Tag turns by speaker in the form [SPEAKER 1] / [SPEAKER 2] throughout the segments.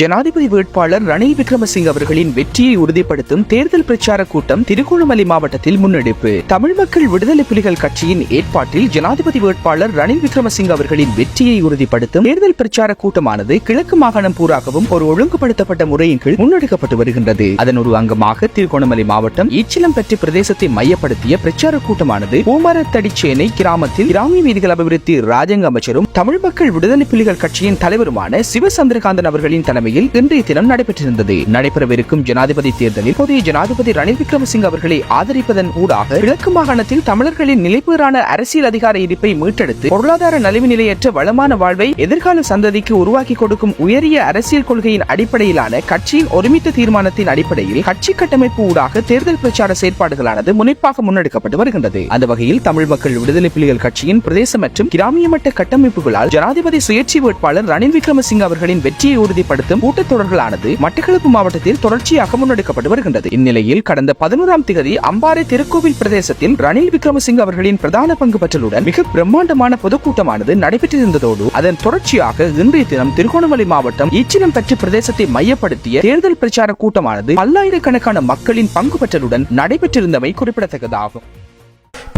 [SPEAKER 1] ஜனாதிபதி வேட்பாளர் ரணில் விக்ரமசிங்க அவர்களின் வெற்றியை உறுதிப்படுத்தும் தேர்தல் பிரச்சார கூட்டம் திருகோணமலை மாவட்டத்தில் முன்னெடுப்பு. தமிழ் மக்கள் விடுதலை புலிகள் கட்சியின் ஏற்பாட்டில் ஜனாதிபதி வேட்பாளர் ரணில் விக்ரமசிங்க அவர்களின் வெற்றியை உறுதிப்படுத்தும் தேர்தல் பிரச்சார கூட்டமானது கிழக்கு மாகாணம் பூராகவும் ஒரு ஒழுங்குபடுத்தப்பட்ட முறையின் கீழ் முன்னெடுக்கப்பட்டு வருகின்றது. அதன் ஒரு அங்கமாக திருகோணமலை மாவட்டம் ஈச்சிலம்பட்டி பிரதேசத்தை மையப்படுத்திய பிரச்சார கூட்டமானது பூமரத்தடிச்சேனை கிராமத்தில் கிராமிய வீதிகள் அபிவிருத்தி ராஜங்க அமைச்சரும் தமிழ் மக்கள் விடுதலை புலிகள் கட்சியின் தலைவருமான சிவசந்திரகாந்தன் அவர்களின் தலைமையில் இன்றைய தினம் நடைபெற்றிருந்தது. நடைபெறவிருக்கும் ஜனாதிபதி தேர்தலில் புதிய ஜனாதிபதி ரணில் விக்ரமசிங்க அவர்களை ஆதரிப்பதன் ஊடாக கிழக்கு மாகாணத்தில் தமிழர்களின் நிலைப்பேறான அரசியல் அதிகார இருப்பை மீட்டெடுத்து பொருளாதார நலிவு நிலையற்ற வளமான வாழ்வை எதிர்கால சந்ததிக்கு உருவாக்கி கொடுக்கும் உயரிய அரசியல் கொள்கையின் அடிப்படையிலான கட்சியின் ஒருமித்த தீர்மானத்தின் அடிப்படையில் கட்சி கட்டமைப்பு ஊடாக தேர்தல் பிரச்சார செயற்பாடுகளானது முனைப்பாக முன்னெடுக்கப்பட்டு வருகின்றது. அந்த வகையில் தமிழ் மக்கள் விடுதலை புலிகள் கட்சியின் பிரதேச மற்றும் கிராமிய மட்ட கட்டமைப்புகளால் ஜனாதிபதி சுயேட்சை வேட்பாளர் ரணில் விக்ரமசிங்க அவர்களின் வெற்றியை உறுதிப்படுத்த உறுதிப்படுத்தும் கூட்டத்தொடர்களானது மட்டக்களப்பு மாவட்டத்தில் தொடர்ச்சியாக முன்னெடுக்கப்பட்டு வருகின்றது. இந்நிலையில் கடந்த பதினோராம் திகதி அம்பாறை திருக்கோவில் பிரதேசத்தில் ரணில் விக்ரமசிங்க அவர்களின் பிரதான பங்கு பற்றலுடன் மிக பிரம்மாண்டமான பொதுக்கூட்டமானது நடைபெற்றிருந்ததோடு அதன் தொடர்ச்சியாக இன்றைய தினம் திருகோணமலை மாவட்டம் ஈச்சினம் பெற்ற பிரதேசத்தை மையப்படுத்திய தேர்தல் பிரச்சார கூட்டமானது பல்லாயிரக்கணக்கான மக்களின் பங்கு பற்றலுடன் நடைபெற்றிருந்தமை குறிப்பிடத்தக்கதாகும்.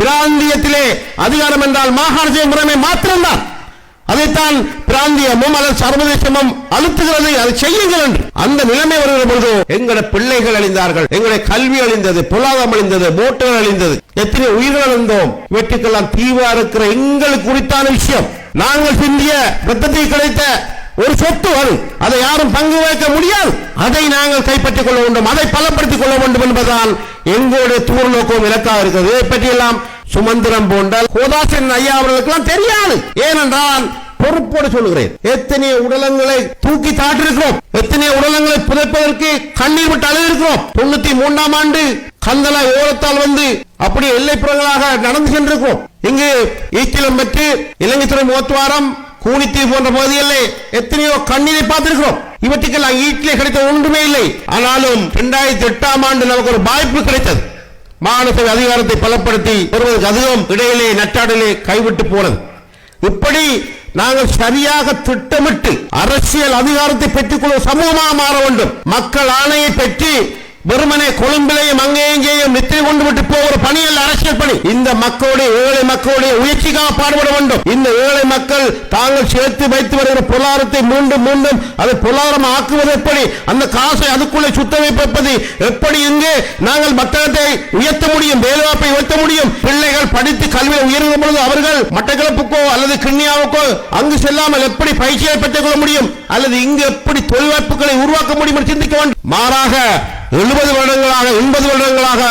[SPEAKER 2] பிராந்தியத்திலே அதிகாரம் என்றால் மாகாண முறைமை மாத்திரம்தான். அதைத்தான் பிராந்தியமும் அல்லது சர்வதேசமும் அழுத்துகிறது அதை செய்யுங்கள் என்று. அந்த நிலைமை வருகிற பொழுது எங்களுடைய பிள்ளைகள் அழிந்தார்கள் எங்களுடைய கல்வி அழிந்தது பொருளாதாரம் அழிந்தது போட்டுகள் அழிந்தது. எத்தனை உயிர்கள் அழிந்தோம். இவற்றுக்கெல்லாம் தீவா இருக்கிற எங்களுக்கு குறித்தான விஷயம். நாங்கள் சிந்திய ரத்தத்தை கிடைத்த ஒரு சொத்து வரும் அதை யாரும் பங்கு வைக்க முடியாது. அதை நாங்கள் கைப்பற்றிக் கொள்ள வேண்டும். அதை பலப்படுத்திக் கொள்ள வேண்டும் என்பதால் எங்களுடைய தூர் நோக்கம் இலக்காக இருக்கிறது. இதை பற்றியெல்லாம் சுமந்திரம் போன்ற கோதாசன் ஐயா அவர்களுக்கெல்லாம் தெரியாது. ஏனென்றால் பொறுப்போடு சொல்லுகிறேன். எத்தனை உடலங்களை தூக்கி தாட்டிருக்கிறோம். எத்தனை உடலங்களை புதைப்பதற்கு கண்ணீர் விட்டு அழுதிருக்கிறோம். தொண்ணூத்தி மூன்றாம் ஆண்டு கந்தள ஓரத்தால் வந்து அப்படி எல்லைப்புறங்களாக நடந்து சென்றிருக்கிறோம். இங்கு ஈக்கிலம் பெற்று இலங்கை துறை முகத்துவாரம் கூனித்தீவு போன்ற பகுதிகளில் எத்தனையோ கண்ணீரை பார்த்திருக்கிறோம். இவற்றுக்கெல்லாம் ஈட்டிலே கிடைத்த ஒன்றுமே இல்லை. ஆனாலும் இரண்டாயிரத்தி எட்டாம் ஆண்டு நமக்கு ஒரு வாய்ப்பு கிடைத்தது. மாநில அதிகாரத்தை பலப்படுத்தி வருவதற்கு அதிகம் இடையிலே நட்டாடலே கைவிட்டு போனது. இப்படி நாங்கள் சரியாக திட்டமிட்டு அரசியல் அதிகாரத்தை பெற்றுக்கொள்ள சமூகமாக மாற வேண்டும். மக்கள் ஆணையை பெற்று வெறுமனே கொழும்பிலையும் அங்கேயும் இங்கேயும் நித்திரை கொண்டு விட்டு போகிற பணி அல்ல அரசியல் பணி. இந்த மக்களுடைய ஏழை மக்களுடைய உயர்ச்சிக்காக பாடுபட வேண்டும். இந்த ஏழை மக்கள் தாங்கள் சேர்த்து வைத்து வருகிற பொருளாதாரத்தை மீண்டும் மீண்டும் அதை பொருளாதாரம் ஆக்குவது எப்படி? அந்த காசை அதுக்குள்ளே சுத்த வைப்பது எப்படி? இங்கு நாங்கள் மக்களத்தை உயர்த்த முடியும் வேலைவாய்ப்பை உயர்த்த முடியும்? பிள்ளைகள் படித்து கல்வியை உயர்ந்த பொழுது அவர்கள் மட்டக்களப்புக்கோ அல்லது கிண்ணியாவுக்கோ அங்கு செல்லாமல் எப்படி பயிற்சியை பெற்றுக் கொள்ள முடியும்? அல்லது இங்கு எப்படி தொழில் வாய்ப்புகளை உருவாக்க முடியும் சிந்திக்க வேண்டும். மாறாக எழுபது வருடங்களாக எண்பது வருடங்களாக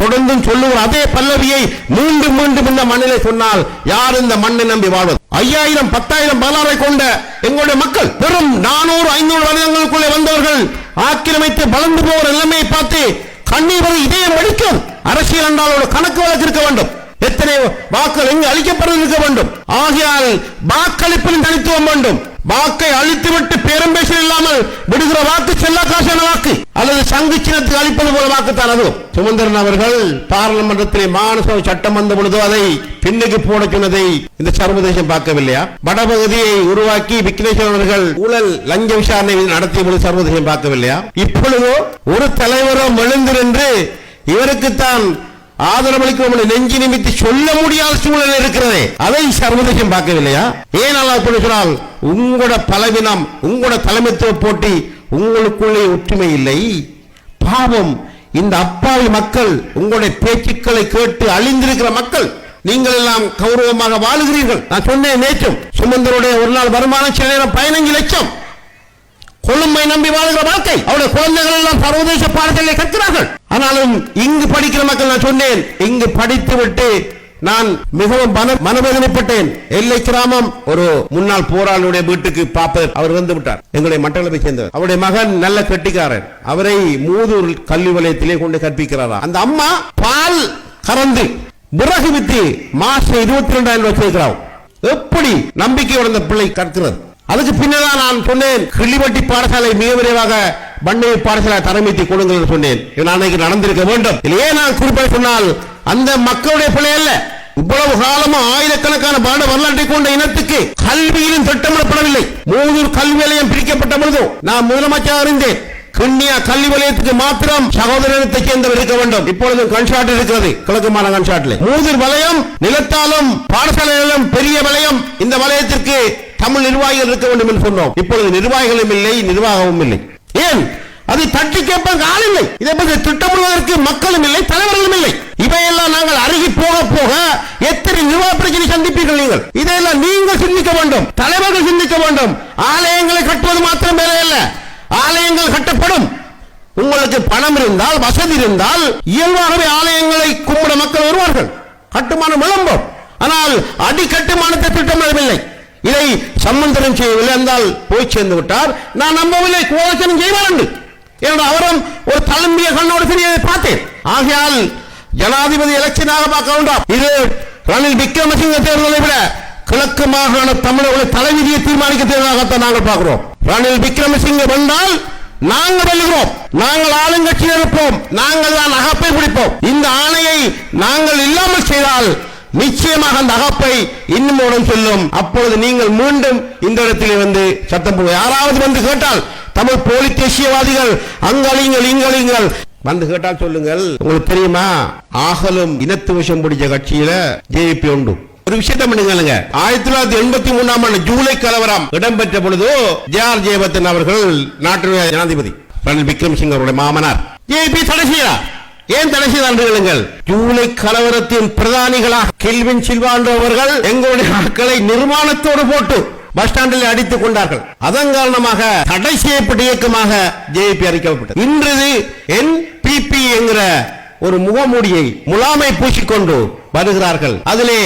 [SPEAKER 2] தொடர்ந்தும் சொல்லுகிற அதே பல்லவியை மீண்டும் மீண்டும் இந்த மண்ணிலே சொன்னால் யார் இந்த மண்ணை நம்பி வாழ்வது? ஐயாயிரம் பத்தாயிரம் பலாரை கொண்ட எங்களுடைய மக்கள் வெறும் நானூறு ஐநூறு வருடங்களுக்குள்ளே வந்தவர்கள் ஆக்கிரமித்து வளர்ந்து போகிற நிலைமையை பார்த்து கண்ணீர் இதயம் அடிக்கும் அரசியல் என்றால் ஒரு கணக்கு வழக்கு இருக்க வேண்டும். எத்தனை வாக்குகள் எங்கு அளிக்கப்படுவது இருக்க வேண்டும். ஆகையால் வாக்களிப்பின் தனித்துவம் வேண்டும். வாக்கை அழித்துவிட்டு பேரும் பேசல் இல்லாமல் விடுகிற வாக்கு செல்ல காசான வாக்கு. அல்லது சங்கு சின்னத்துக்கு அளிப்பது போல வாக்குத்தான் அதுவும் சுமந்திரன் அவர்கள் பாராளுமன்றத்திலே மாநசபை சட்டம் வந்த பொழுது அதை பின்னுக்கு போட சொன்னதை இந்த சர்வதேசம் பார்க்கவில்லையா? வடபகுதியை உருவாக்கி விக்னேஸ்வரன் அவர்கள் ஊழல் லஞ்ச விசாரணை நடத்திய பொழுது சர்வதேசம் பார்க்கவில்லையா? இப்பொழுதோ ஒரு தலைவரும் நின்று இவருக்குத்தான் ஆதரவளிக்கும் நெஞ்சு நிமித்தி சொல்ல முடியாத சூழல் இருக்கிறதே. அதை சர்வதேசம் பார்க்கவில்லையா? ஏன் அப்படி சொன்னால் உங்களோட பலவீனம் உங்களோட தலைமைத்துவ போட்டி உங்களுக்குள்ளே ஒற்றுமை இல்லை. பாவம் இந்த அப்பாவி மக்கள் உங்களுடைய பேச்சுக்களை கேட்டு அழிந்திருக்கிற மக்கள் நீங்கள் எல்லாம் கௌரவமாக வாழுகிறீர்கள். நான் சொன்னேன் நேற்றும் சுமந்தருடைய ஒரு நாள் வருமானம் சில நேரம் பதினஞ்சு லட்சம். கொழும்பை நம்பி வாழ்கிற வாழ்க்கை. அவருடைய குழந்தைகள் எல்லாம் சர்வதேச பாடத்திலே கற்கிறார்கள். ஆனாலும் இங்கு படிக்கிற மக்கள் நான் சொன்னேன் இங்கு படித்து விட்டு நான் மிகவும் மன மனவேதனைப்பட்டேன். எல்லை கிராமம் ஒரு முன்னாள் போராளியுடைய வீட்டுக்கு பார்ப்பது அவர் வந்து விட்டார். எங்களுடைய மட்டளவை சேர்ந்தவர். அவருடைய மகன் நல்ல கெட்டிக்காரன் அவரை மூதூர் கல்வி வலயத்திலே கொண்டு கற்பிக்கிறாரா? அந்த அம்மா பால் கறந்து விறகு வித்து மாசம் இருபத்தி ரெண்டாயிரம் ரூபாய் சேர்க்கிறான் எப்படி நம்பிக்கை உடந்த பிள்ளை கற்கிறது? அதுக்கு பின்னதான் நான் சொன்னேன் கிள்ளிவட்டி பாடசாலை மிக விரைவாக பண்ணை பாடசாலை தரமீத்தி கொடுங்கள் என்று சொன்னேன். அன்னைக்கு நடந்திருக்க வேண்டும். இல்லையே ஏன் நான் குறிப்பாக சொன்னால் அந்த மக்களுடைய பிள்ளை அல்ல. இவ்வளவு காலமும் ஆயிரக்கணக்கான பாட வரலாற்றை கொண்ட இனத்துக்கு கல்வியிலும் திட்டமிடப்படவில்லை. மூதூர் கல்வி நிலையம் பிரிக்கப்பட்ட பொழுது நான் முதலமைச்சர் அறிந்தேன் கிண்ணியா கல்வி வலயத்துக்கு மாத்திரம் சகோதரத்தை சேர்ந்தவர் இருக்க வேண்டும். இப்பொழுது கன்ஷாட் இருக்கிறது கிழக்கு மாநில கன்ஷாட்ல மூதூர் வலயம் நிலத்தாலும் பாடசாலையிலும் பெரிய வலயம் இந்த வலயத்திற்கு தமிழ் நிர்வாகிகள் இருக்க வேண்டும் என்று சொன்னோம். இப்பொழுது நிர்வாகிகளும் இல்லை நிர்வாகமும் இல்லை. ஏன்? அதை தட்டி கேட்பாங்க ஆள் இல்லை. இதை பற்றி திட்டமிடுவதற்கு மக்களும் இல்லை தலைவர்களும் இல்லை. இவையெல்லாம் நாங்கள் அருகி போக போக எத்தனை நிர்வாக பிரச்சனை சந்திப்பீர்கள் நீங்கள்? இதையெல்லாம் நீங்கள் சிந்திக்க வேண்டும். தலைவர்கள் சிந்திக்க வேண்டும். ஆலயங்களை கட்டுவது மாத்திரம் வேலை அல்ல. ஆலயங்கள் கட்டப்படும். உங்களுக்கு பணம் இருந்தால் வசதி இருந்தால் இயல்பாகவே ஆலயங்களை கும்பிட மக்கள் வருவார்கள். கட்டுமானம் விளம்பம். ஆனால் அடி கட்டுமானத்தை திட்டமிடவில்லை. இதை சம்பந்தனம் செய்யவில்லை என்றால் போய் சேர்ந்து விட்டார். நான் நம்பவில்லை. கோலச்சனம் செய்வார் என்று. அவரும் ஒரு தழும்பிய கண்ணோடு தெரியதை பார்த்தேன். ஆகையால் ஜனாதிபதி எலெக்ஷனாக பார்க்க வேண்டாம். இது ரணில் விக்ரமசிங்க தேர்தலை விட கிழக்கு மாகாண தமிழர்களை தலைவிதியை தீர்மானிக்க தேர்தலாகத்தான் நாங்கள் பார்க்கிறோம். ரணில் விக்ரமசிங்க வந்தால் நாங்கள் வெல்லுகிறோம். நாங்கள் ஆளுங்கட்சியில் இருப்போம். நாங்கள் தான் அகப்பை பிடிப்போம். இந்த ஆணையை நாங்கள் இல்லாமல் செய்தால் நிச்சயமாக அந்த அகப்பை இன்னும் உடன் சொல்லும். அப்பொழுது நீங்கள் மீண்டும் இந்த இடத்திலே வந்து சத்தம் போடுவோம் யாராவது வந்து கேட்டால் தமிழ் போலி தேசியவாதிகள் அங்கழிங்கள் இங்கழிங்கள் வந்து கேட்டால் சொல்லுங்கள். உங்களுக்கு தெரியுமா? ஆகலும் இனத்து விஷம் பிடிச்ச கட்சியில ஜேபி உண்டு. ஒரு விஷயத்தை பண்ணுங்க ஆயிரத்தி தொள்ளாயிரத்தி எண்பத்தி மூணாம் ஆண்டு ஜூலை கலவரம் இடம்பெற்ற பொழுது ஜே ஆர் ஜெயபத்தன் அவர்கள் நாட்டு ஜனாதிபதி. ரணில் விக்ரமசிங்க அவருடைய மாமனார். ஜேபி தடை செய்யறார் ஏன் தடை செய்து கேளுங்கள் ஜூலை கலவரத்தின் பிரதானிகளாக கெல்வின் சில்வா எங்களுடைய ஆட்களை நிர்மாணத்தோடு போட்டு பஸ் ஸ்டாண்டில் அடித்துக் கொண்டார்கள். அதன் காரணமாக தடை செய்யப்பட்ட இயக்கமாக ஜேபி அறிக்கப்பட்டது இன்றது என் பிபி என்கிற ஒரு முகமூடியை முலாமை பூசிக்கொண்டு வருகிறார்கள். அதிலே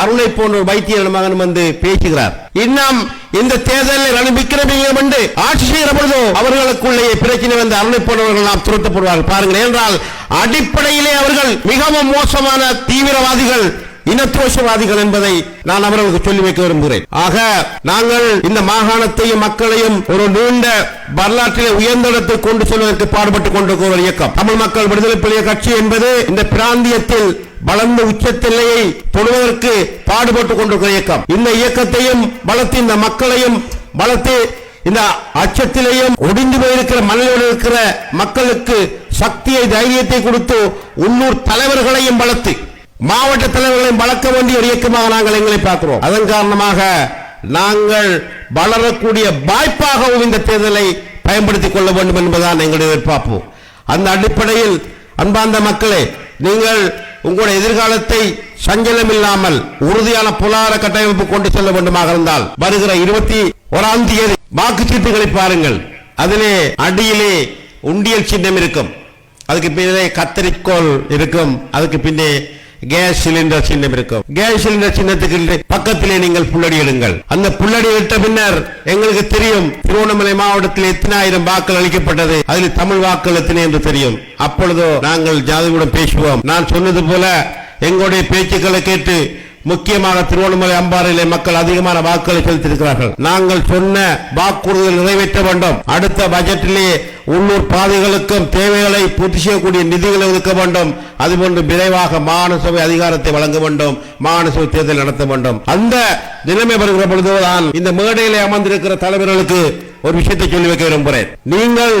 [SPEAKER 2] அருளை போன்ற ஒரு வைத்தியர் மகன் வந்து பேசுகிறார். இன்னும் இந்த தேர்தலில் ரணில் வந்து ஆட்சி செய்கிற பொழுதோ அவர்களுக்குள்ளேயே பிரச்சனை வந்து அருளை போன்றவர்கள் நாம் துரத்தப்படுவார்கள். பாருங்கள் என்றால் அடிப்படையிலே அவர்கள் மிகவும் மோசமான தீவிரவாதிகள் இனத்தோஷவாதிகள் என்பதை நான் அவர்களுக்கு சொல்லி வைக்க விரும்புகிறேன். ஆக நாங்கள் இந்த மாகாணத்தையும் மக்களையும் ஒரு நீண்ட வரலாற்றிலே உயர்ந்த இடத்தை கொண்டு செல்வதற்கு பாடுபட்டுக் கொண்டிருக்கிற ஒரு இயக்கம். தமிழ் மக்கள் விடுதலை புலிய கட்சி என்பது இந்த பிராந்தியத்தில் வளர்ந்த உச்சத்திலையை தொடுவதற்கு பாடுபட்டுக் கொண்டிருக்கிற இயக்கம். இந்த இயக்கத்தையும் வளர்த்து இந்த மக்களையும் வளர்த்து இந்த அச்சத்திலேயும் ஒடிந்து போயிருக்கிற மண்ணில் இருக்கிற மக்களுக்கு சக்தியை தைரியத்தை கொடுத்து உள்ளூர் தலைவர்களையும் வளர்த்து மாவட்ட தலைவர்களையும் வளர்க்க வேண்டிய ஒரு இயக்கமாக நாங்கள் எங்களை பார்க்கிறோம். அதன் காரணமாக நாங்கள் வளரக்கூடிய வாய்ப்பாகவும் இந்த தேர்தலை பயன்படுத்திக் கொள்ள வேண்டும் என்பதுதான் எங்களுடைய எதிர்பார்ப்பு. அந்த அடிப்படையில் அன்பார்ந்த மக்களே நீங்கள் உங்களுடைய எதிர்காலத்தை சஞ்சலம் இல்லாமல் உறுதியான பொருளாதார கட்டமைப்பு கொண்டு செல்ல வேண்டுமாக இருந்தால் வருகிற இருபத்தி ஓராம் தேதி வாக்குச்சீட்டுகளை பாருங்கள். அதிலே அடியிலே உண்டியல் சின்னம் இருக்கும். அதுக்கு பின்னே கத்தரிக்கோல் இருக்கும். அதுக்கு பின்னே கேஸ் சிலிண்டர் சின்னம் இருக்கும். கேஸ் சிலிண்டர் சின்னத்துக்கு பக்கத்திலே நீங்கள் புள்ளடி எடுங்கள் அந்த புள்ளடி இட்ட பின்னர் எங்களுக்கு தெரியும் திருவண்ணாமலை மாவட்டத்தில் எத்தனை ஆயிரம் வாக்கள் அளிக்கப்பட்டது. அதில் தமிழ் வாக்கள் எத்தனை என்று தெரியும். அப்பொழுதோ நாங்கள் ஜாதியுடன் பேசுவோம். நான் சொன்னது போல எங்களுடைய பேச்சுக்களை கேட்டு முக்கியமாக திருவண்ணாமலை அம்பாறையிலே மக்கள் அதிகமான வாக்குகளை செலுத்தியிருக்கிறார்கள். நாங்கள் சொன்ன வாக்குறுதிகள் நிறைவேற்ற வேண்டும். அடுத்த பட்ஜெட்டிலே உள்ளூர் பாதைகளுக்கும் தேவைகளை பூர்த்தி செய்யக்கூடிய நிதிகளை ஒதுக்க வேண்டும். அதுபோன்று விரைவாக மாநிலசபை அதிகாரத்தை வழங்க வேண்டும். மாநிலசபை தேர்தல் நடத்த வேண்டும். அந்த நிலைமை வருகிற பொழுதுதான் இந்த மேடையிலே அமர்ந்திருக்கிற தலைவர்களுக்கு ஒரு விஷயத்தை சொல்லி வைக்க விரும்புகிறேன். நீங்கள்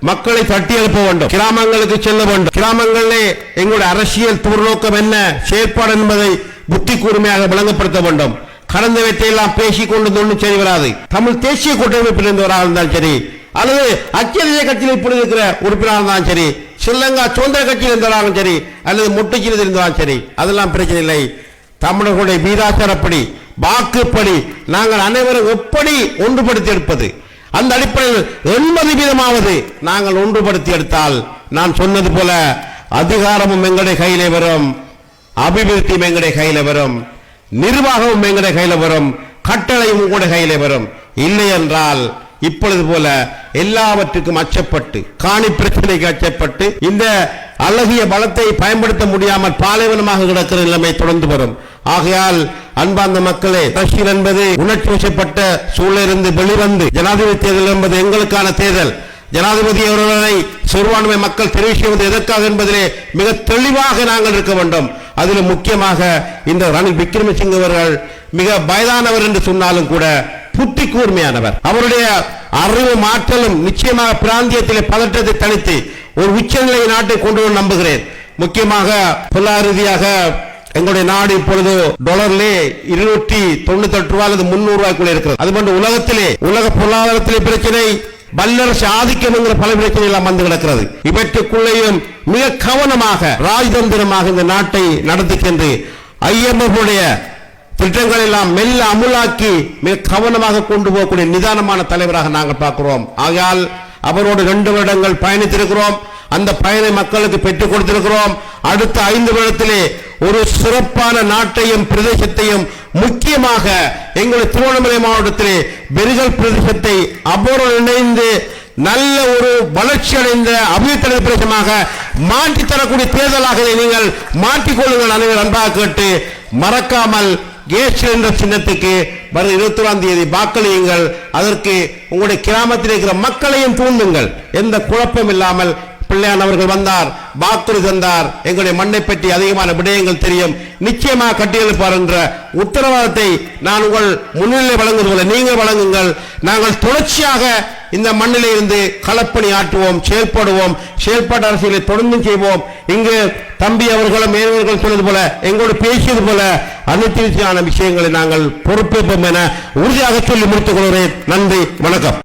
[SPEAKER 2] மக்களை தட்டி எழுப்ப வேண்டும். கிராமங்களுக்கு செல்ல வேண்டும். கிராமங்களிலே எங்களுடைய அரசியல் துர்நோக்கம் என்ன? செயற்பாடு என்பதை புத்தி கூர்மையாக விளங்கப்படுத்த வேண்டும். கடந்த வைத்தையெல்லாம் பேசிக் கொண்டு ஒன்றும் சரி வராது. தமிழ் தேசிய கூட்டமைப்பில் இருந்தவராக இருந்தாலும் சரி அல்லது அக்கிய கட்சியில் இப்பொழுது இருக்கிற உறுப்பினராக இருந்தாலும் சரி ஸ்ரீலங்கா சுதந்திர கட்சியில் இருந்தவராலும் சரி அல்லது முட்டுச்சியில் இருந்தாலும் சரி அதெல்லாம் பிரச்சனை இல்லை. தமிழர்களுடைய வீராச்சாரப்படி வாக்குப்படி நாங்கள் அனைவரும் எப்படி ஒன்றுபடுத்தி எடுப்பது? அந்த அடிப்படையில் எண்பது வீதமாவது நாங்கள் ஒன்றுபடுத்தி எடுத்தால் நான் சொன்னது போல அதிகாரமும் எங்களுடைய கையிலே வரும். அபிவிருத்தியும் எங்களுடைய கையில வரும் நிர்வாகமும் எங்களுடைய கையில வரும் கட்டளையும் உங்களுடைய கையில வரும். இல்லை என்றால் இப்பொழுது போல எல்லாவற்றுக்கும் அச்சப்பட்டு காணி பிரச்சனைக்கு அச்சப்பட்டு இந்த அழகிய பலத்தை பயன்படுத்த முடியாமல் பாலைவனமாக கிடக்கிற நிலைமை தொடர்ந்து வரும். ஆகையால் அன்பார்ந்த மக்களே அரசியல் என்பது உணர்ச்சி வசப்பட்ட சூழலிருந்து வெளிவந்து ஜனாதிபதி தேர்தல் என்பது எங்களுக்கான தேர்தல். ஜனாதிபதி அவர்களை சிறுபான்மை மக்கள் தெரிவிக்கிறது எதற்காக என்பதிலே மிக தெளிவாக நாங்கள் இருக்க வேண்டும். அதில் முக்கியமாக இந்த ரணில் விக்ரமசிங்க அவர்கள் மிக வயதானவர் என்று சொன்னாலும் கூட புத்தி கூர்மையானவர். அவருடைய அறிவு மாற்றலும் நிச்சயமாக பிராந்தியத்திலே பதற்றத்தை தனித்து ஒரு உச்சநிலை நாட்டை கொண்டு வர நம்புகிறேன். முக்கியமாக பொருளாதார ரீதியாக எங்களுடைய நாடு இப்பொழுது டாலர்லே இருநூற்றி தொண்ணூத்தி எட்டு ரூபாய் அல்லது முன்னூறு ரூபாய்க்குள்ள இருக்கிறது. அதுபோன்று உலகத்திலே உலக பொருளாதாரத்திலே பிரச்சனை வல்லரசு ஆதிக்கம் என்கிற பல பிரச்சனை எல்லாம் வந்து கிடக்கிறது. இவற்றுக்குள்ளேயும் மிக கவனமாக ராஜதந்திரமாக இந்த நாட்டை நடத்தி சென்று IMF திட்டங்களை திட்டங்கள் எல்லாம் மெல்ல அமுலாக்கி மிக கவனமாக கொண்டு போகக்கூடிய நிதானமான தலைவராக நாங்கள் பார்க்கிறோம். ஆகையால் அவரோடு ரெண்டு வருடங்கள் பயணித்திருக்கிறோம். அந்த பயனை மக்களுக்கு பெற்றுக் கொடுத்திருக்கிறோம். அடுத்த ஐந்து வருடத்திலே ஒரு சிறப்பான நாட்டையும் பிரதேசத்தையும் முக்கியமாக எங்களுடைய திருவண்ணாமலை மாவட்டத்திலே பெருகல் பிரதேசத்தை அவ்வளவு இணைந்து நல்ல ஒரு வளர்ச்சி அடைந்த அபிவிருத்தி பிரதேசமாக மாற்றி தரக்கூடிய தேர்தலாக நீங்கள் மாற்றிக்கொள்ளுங்கள் அனைவரும் அன்பாக கேட்டு மறக்காமல் கேஸ் சிலிண்டர் சின்னத்துக்கு வரும் இருபத்தி ஒன்றாம் தேதி வாக்களியுங்கள். அதற்கு உங்களுடைய கிராமத்தில் இருக்கிற மக்களையும் தூண்டுங்கள். எந்த குழப்பம் இல்லாமல் பிள்ளையான் அவர்கள் வந்தார் வாக்குறுதி தந்தார். எங்களுடைய மண்ணை பற்றி அதிகமான விடயங்கள் தெரியும். நிச்சயமாக கட்டியெழுப்பார் என்ற உத்தரவாதத்தை நான் உங்கள் முன்னிலை வழங்குவதில்லை நீங்கள் வழங்குங்கள். நாங்கள் தொடர்ச்சியாக இந்த மண்ணிலே இருந்து களப்பணி ஆற்றுவோம் செயல்படுவோம் செயல்பாட்டு அரசியலை தொடர்ந்து செய்வோம். இங்கு தம்பி அவர்களும் மேலவர்கள் சொன்னது போல எங்களோடு பேசியது போல அனைத்து விஷயமான விஷயங்களை நாங்கள் பொறுப்பேற்போம் என உறுதியாக சொல்லி முடித்துக் கொள்கிறேன். நன்றி வணக்கம்.